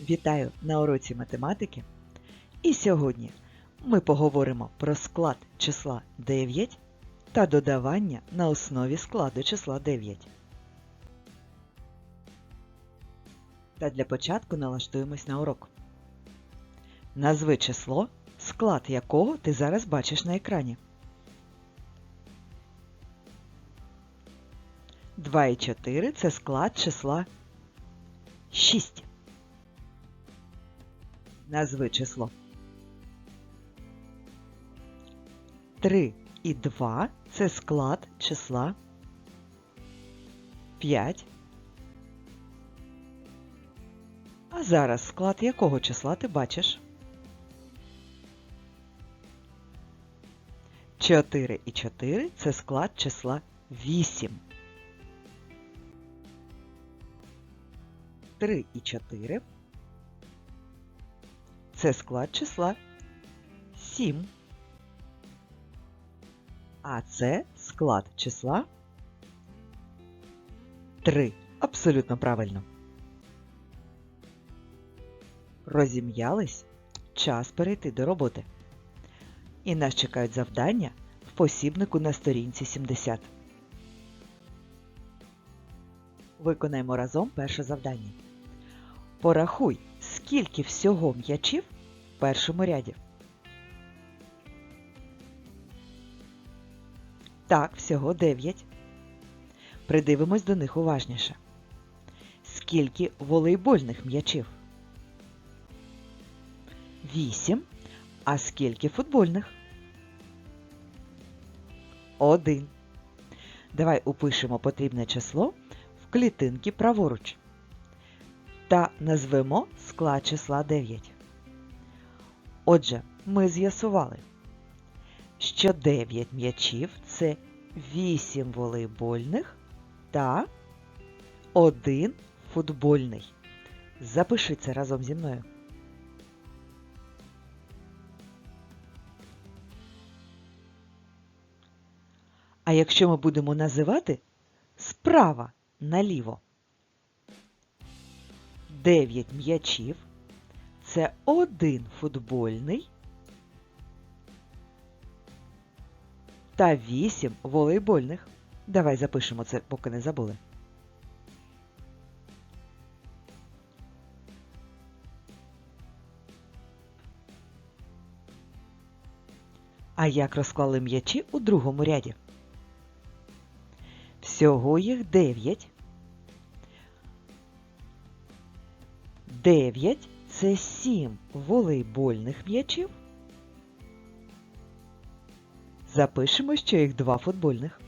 Вітаю на уроці математики. І сьогодні ми поговоримо про склад числа 9 та додавання на основі складу числа 9. Та для початку налаштуємось на урок. Назви число, склад якого ти зараз бачиш на екрані. 2 і 4 це склад числа 6. Назви число. 3 і 2 це склад числа 5. А зараз склад якого числа ти бачиш? 4 і 4 це склад числа 8. 3 і 4 це склад числа 7. А це склад числа 3. Абсолютно правильно. Розім'ялись. Час перейти до роботи. І нас чекають завдання в посібнику на сторінці 70. Виконаємо разом перше завдання. Порахуй, скільки всього м'ячів в першому ряді. Так, всього 9. Придивимось до них уважніше. Скільки волейбольних м'ячів? 8. А скільки футбольних? 1. Давай упишемо потрібне число в клітинки праворуч та назвемо склад числа 9. Отже, ми з'ясували, що 9 м'ячів це 8 волейбольних та 1 футбольний. Запиши це разом зі мною. А якщо ми будемо називати справа наліво 9 м'ячів це один футбольний та 8 волейбольних. Давай запишемо це, поки не забули. А як розклали м'ячі у другому ряді? Всього їх 9. 9 це 7 волейбольних м'ячів. Запишемо, що їх 2 футбольних.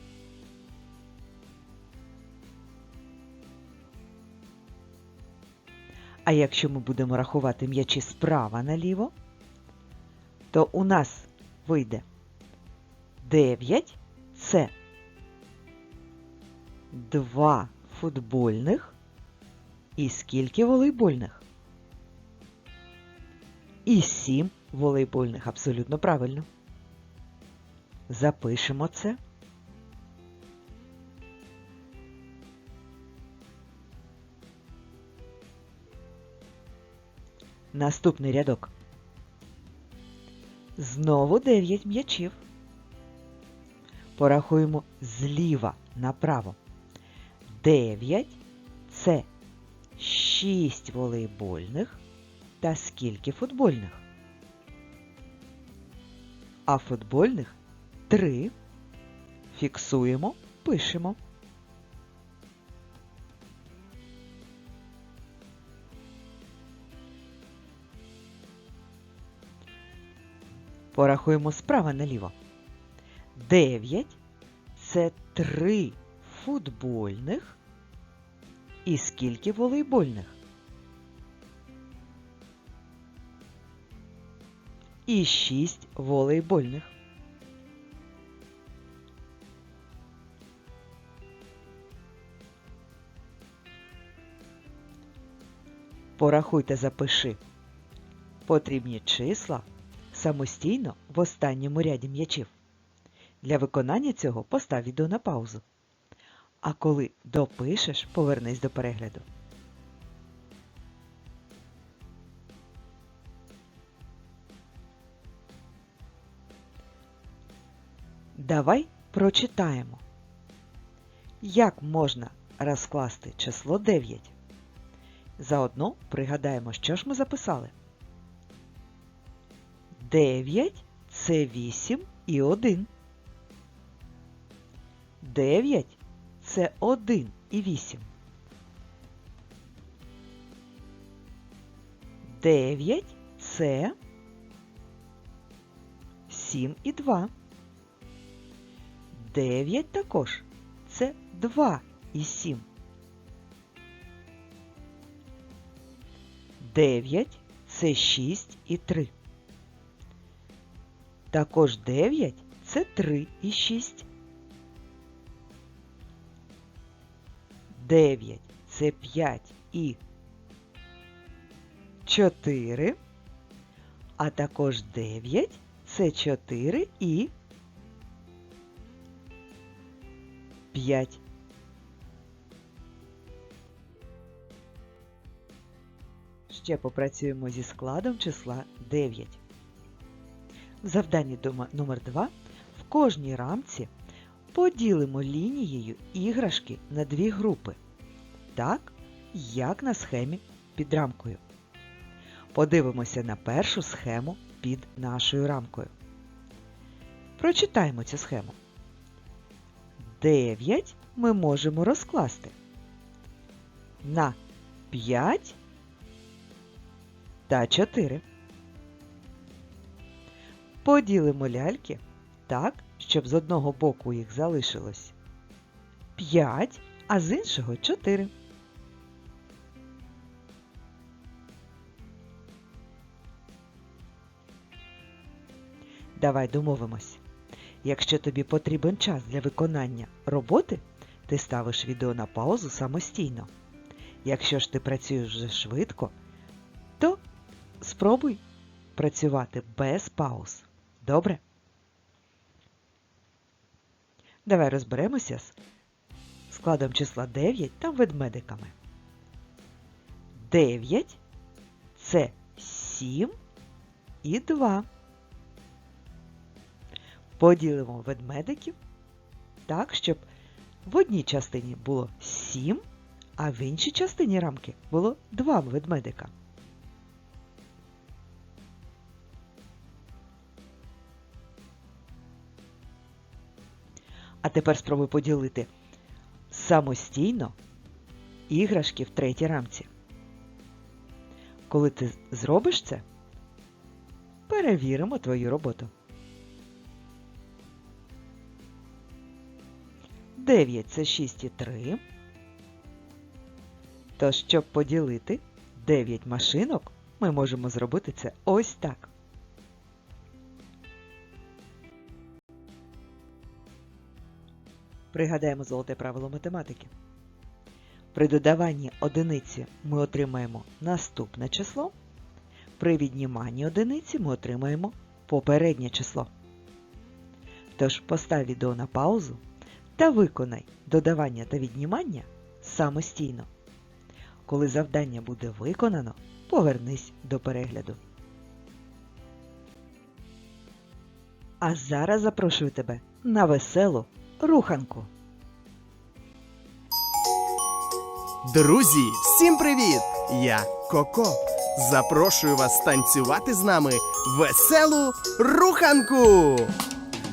А якщо ми будемо рахувати м'ячі справа наліво, то у нас вийде 9 це 2 футбольних і скільки волейбольних? І 7 волейбольних. Абсолютно правильно. Запишемо це. Наступний рядок. Знову 9 м'ячів. Порахуємо зліва направо. 9 це 6 волейбольних та скільки футбольних? А футбольних 3. Фіксуємо, пишемо. Порахуємо справа наліво. 9 це 3 футбольних і скільки волейбольних? І 6 волейбольних. Порахуйте, запиши. Потрібні числа самостійно в останньому ряді м'ячів. Для виконання цього постав відео на паузу. А коли допишеш, повернись до перегляду. Давай прочитаємо. Як можна розкласти число 9? Заодно пригадаємо, що ж ми записали. 9 це 8 і 1. 9 це 1 і 8. 9 це 7 і 2. 9 також це 2 і 7. 9 це 6 і 3. Також 9 це 3 і 6. 9 це 5 і 4. А також 9 це 4 і 5. Ще попрацюємо зі складом числа 9. В завданні номер 2 в кожній рамці поділимо лінією іграшки на дві групи. Так, як на схемі під рамкою. Подивимося на першу схему під нашою рамкою. Прочитаємо цю схему. 9 ми можемо розкласти на 5 та 4. Поділимо ляльки так, щоб з одного боку їх залишилось 5, а з іншого 4. Давай домовимось. Якщо тобі потрібен час для виконання роботи, ти ставиш відео на паузу самостійно. Якщо ж ти працюєш вже швидко, то спробуй працювати без пауз. Добре? Давай розберемося з складом числа 9 та ведмедиками. 9 це 7 і 2. Поділимо ведмедиків так, щоб в одній частині було 7, а в іншій частині рамки було 2 ведмедика. А тепер спробуй поділити самостійно іграшки в третій рамці. Коли ти зробиш це, перевіримо твою роботу. 9 це 6 і 3. Тож, щоб поділити 9 машинок, ми можемо зробити це ось так. Пригадаємо золоте правило математики. При додаванні одиниці ми отримаємо наступне число. При відніманні одиниці ми отримаємо попереднє число. Тож постав відео на паузу та виконай додавання та віднімання самостійно. Коли завдання буде виконано, повернись до перегляду. А зараз запрошую тебе на веселу руханку. Друзі, всім привіт! Я Коко. Запрошую вас танцювати з нами веселу руханку.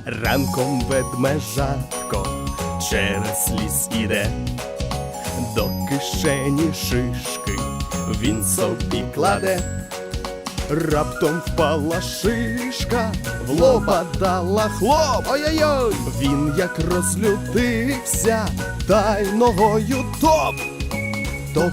Ранком ведмежатко через ліс іде, до кишені шишки він собі кладе. Раптом впала шишка, в лоба дала хлоп. Ой-ой-ой! Він як розлютився, та й ногою топ. Топ,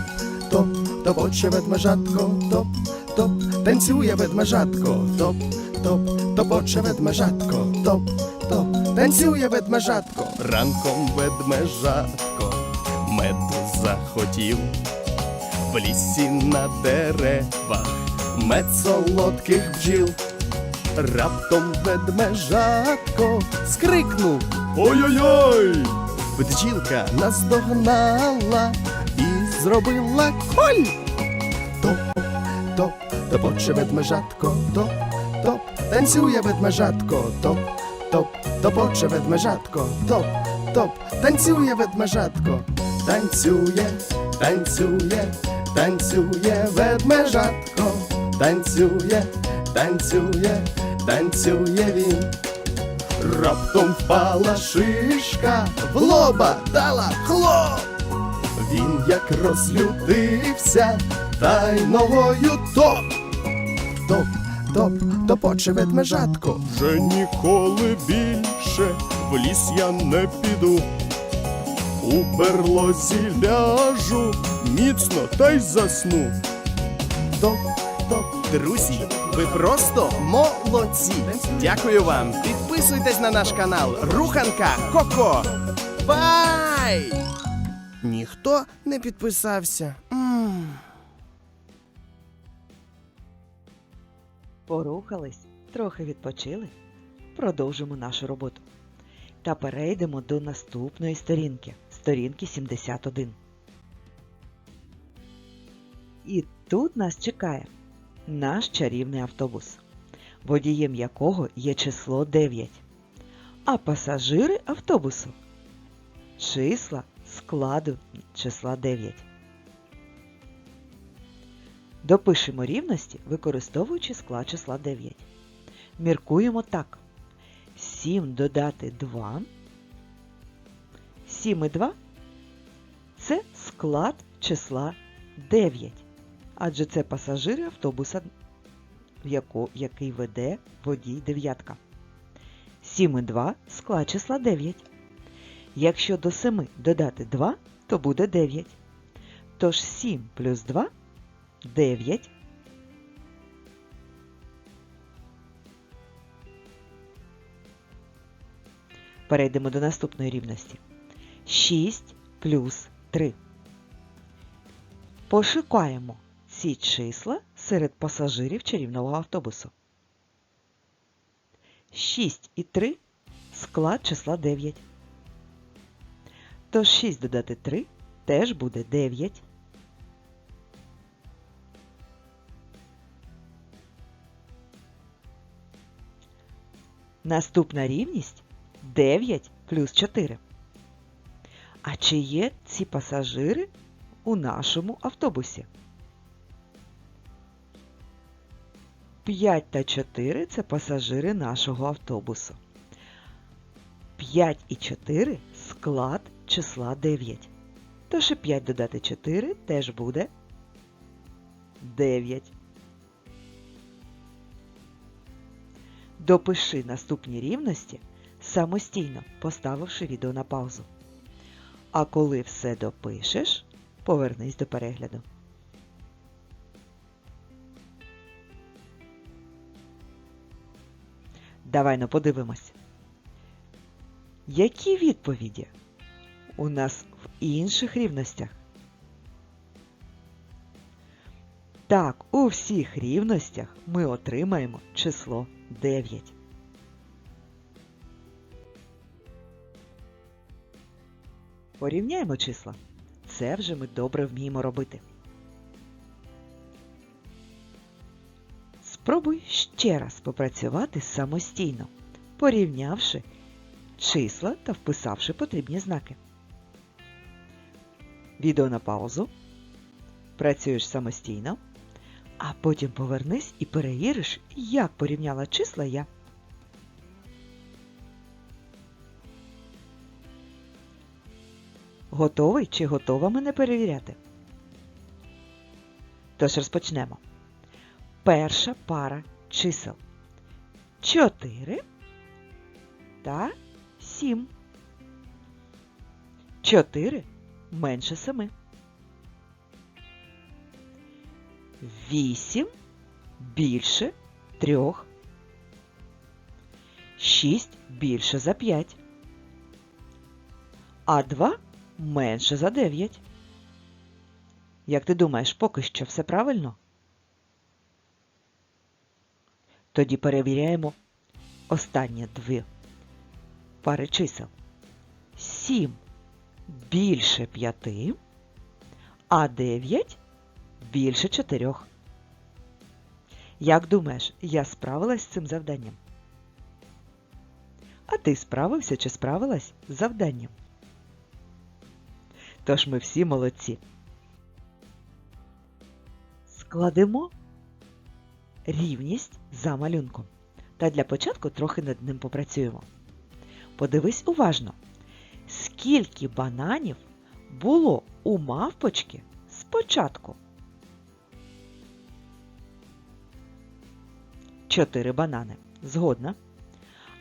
топ, топоче ведмежатко, топ, топ, танцює ведмежатко, топ, топ, топоче ведмежатко, топ, топ, танцює ведмежатко. Ранком ведмежатко, меду захотів в лісі на деревах мед солодких бджіл. Раптом ведмежатко скрикнув Ой-ой-ой! Бджілка наздогнала і зробила коль. Топ, топ, топоче ведмежатко, топ, топ, танцює ведмежатко, топ, топ, топоче ведмежатко, топ, топ, танцює ведмежатко, танцює, танцює, танцює ведмежатко, танцює, танцює, танцює він. Раптом впала шишка, в лоба дала хлоп. Він як розлютився, та й ногою топ. Топ, топ, топоче ведмежатко. Вже ніколи більше в ліс я не піду. У берлозі ляжу, міцно та й засну. Топ, топ, друзі, ви просто молодці. Дякую вам. Підписуйтесь на наш канал Руханка Коко. Бай! Ніхто не підписався. м Порухались, трохи відпочили. Продовжимо нашу роботу. Та перейдемо до наступної сторінки, сторінки 71. І тут нас чекає наш чарівний автобус, водієм якого є число 9, а пасажири автобусу числа складу числа 9. Допишемо рівності, використовуючи склад числа 9. Міркуємо так. 7 додати 2. 7 і 2 це склад числа 9. Адже це пасажири автобуса, який веде водій дев'ятка. 7 і 2 склад числа 9. Якщо до 7 додати 2, то буде 9. Тож 7 плюс 2 9. Перейдемо до наступної рівності. 6 плюс 3. Пошукаємо ці числа серед пасажирів чарівного автобусу. 6 і 3 склад числа 9. Тож 6 додати 3 теж буде 9. Наступна рівність 9 плюс 4. А чи є ці пасажири у нашому автобусі? 5 та 4 це пасажири нашого автобусу. 5 і 4 склад числа 9. Тож і 5 додати 4 теж буде 9. Допиши наступні рівності самостійно, поставивши відео на паузу. А коли все допишеш, повернись до перегляду. Давай ну подивимось. Які відповіді у нас в інших рівностях? Так, у всіх рівностях ми отримаємо число 9. Порівняємо числа. Це вже ми добре вміємо робити. Спробуй ще раз попрацювати самостійно, порівнявши числа та вписавши потрібні знаки. Відео на паузу. Працюєш самостійно, а потім повернись і перевіриш, як порівняла числа я. Готовий чи готова мене перевіряти? Тож розпочнемо. Перша пара чисел 4 та 7. 4 менше 7. 8 більше 3. 6 більше за 5. А 2 менше за 9. Як ти думаєш, поки що все правильно? Тоді перевіряємо останні дві пари чисел. 7 більше 5, а 9 більше 4. Як думаєш, я справилась з цим завданням? А ти справився чи справилась з завданням? Тож ми всі молодці. Складемо рівність за малюнком. Та для початку трохи над ним попрацюємо. Подивись уважно, скільки бананів було у мавпочки спочатку. Чотири банани. Згодна.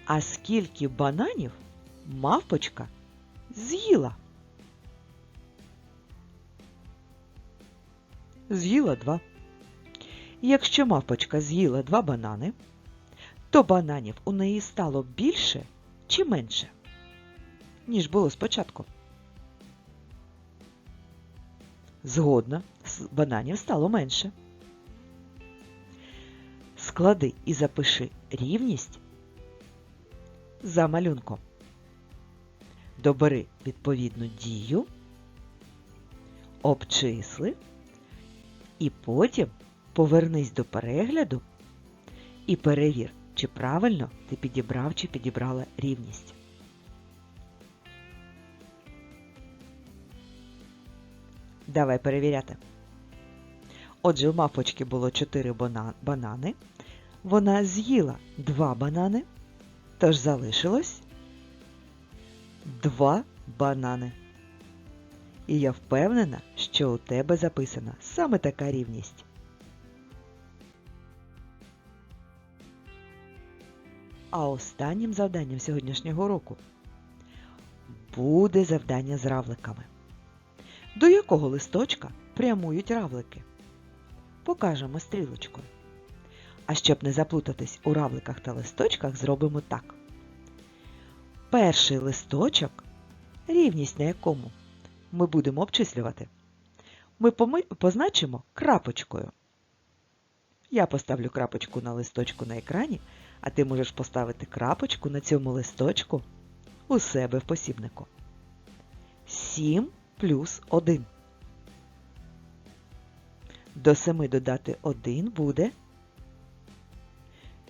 А скільки бананів мавпочка з'їла? З'їла два. Якщо мавпочка з'їла два банани, то бананів у неї стало більше чи менше, ніж було спочатку. Згодна, бананів стало менше. Склади і запиши рівність за малюнком. Добери відповідну дію, обчисли і потім повернись до перегляду і перевір, чи правильно ти підібрав чи підібрала рівність. Давай перевіряти. Отже, у мавпочки було 4 банани. Вона з'їла 2 банани, тож залишилось 2 банани. І я впевнена, що у тебе записана саме така рівність. А останнім завданням сьогоднішнього року буде завдання з равликами. До якого листочка прямують равлики? Покажемо стрілочкою. А щоб не заплутатись у равликах та листочках, зробимо так. Перший листочок, рівність на якому ми будемо обчислювати, ми позначимо крапочкою. Я поставлю крапочку на листочку на екрані, а ти можеш поставити крапочку на цьому листочку у себе в посібнику. 7 плюс 1. До 7 додати 1 буде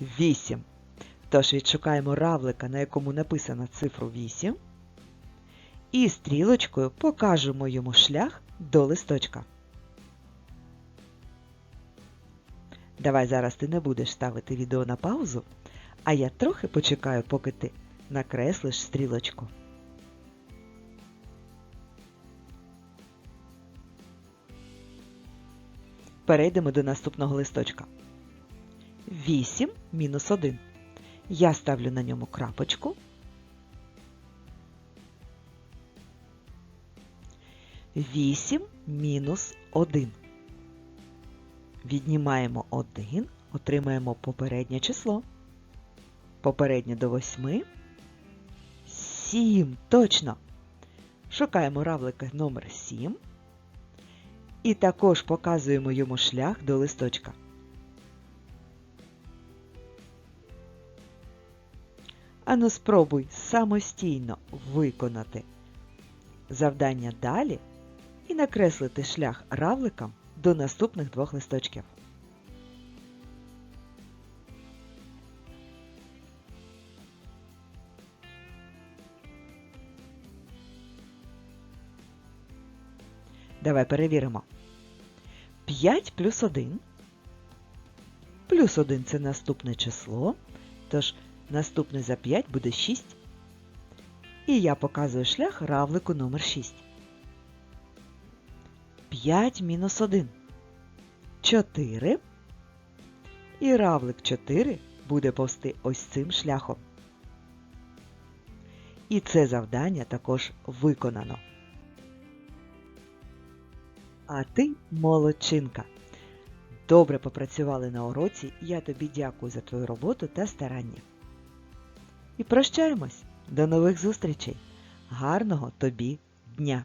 8. Тож відшукаємо равлика, на якому написано цифру 8, і стрілочкою покажемо йому шлях до листочка. Давай зараз ти не будеш ставити відео на паузу, а я трохи почекаю, поки ти накреслиш стрілочку. Перейдемо до наступного листочка. 8 мінус 1. Я ставлю на ньому крапочку. Вісім мінус 1. Віднімаємо 1, отримаємо попереднє число. Попереднє до 8. 7. Точно. Шукаємо равлика номер 7. І також показуємо йому шлях до листочка. Ану спробуй самостійно виконати завдання далі і накреслити шлях равликам до наступних двох листочків. Давай перевіримо. 5 плюс 1. Плюс 1 це наступне число, тож наступне за 5 буде 6. І я показую шлях равлику номер 6. 5 мінус 1. 4. І равлик 4 буде повсти ось цим шляхом. І це завдання також виконано. А ти молодчинка. Добре попрацювали на уроці. Я тобі дякую за твою роботу та старання. І прощаємось. До нових зустрічей. Гарного тобі дня!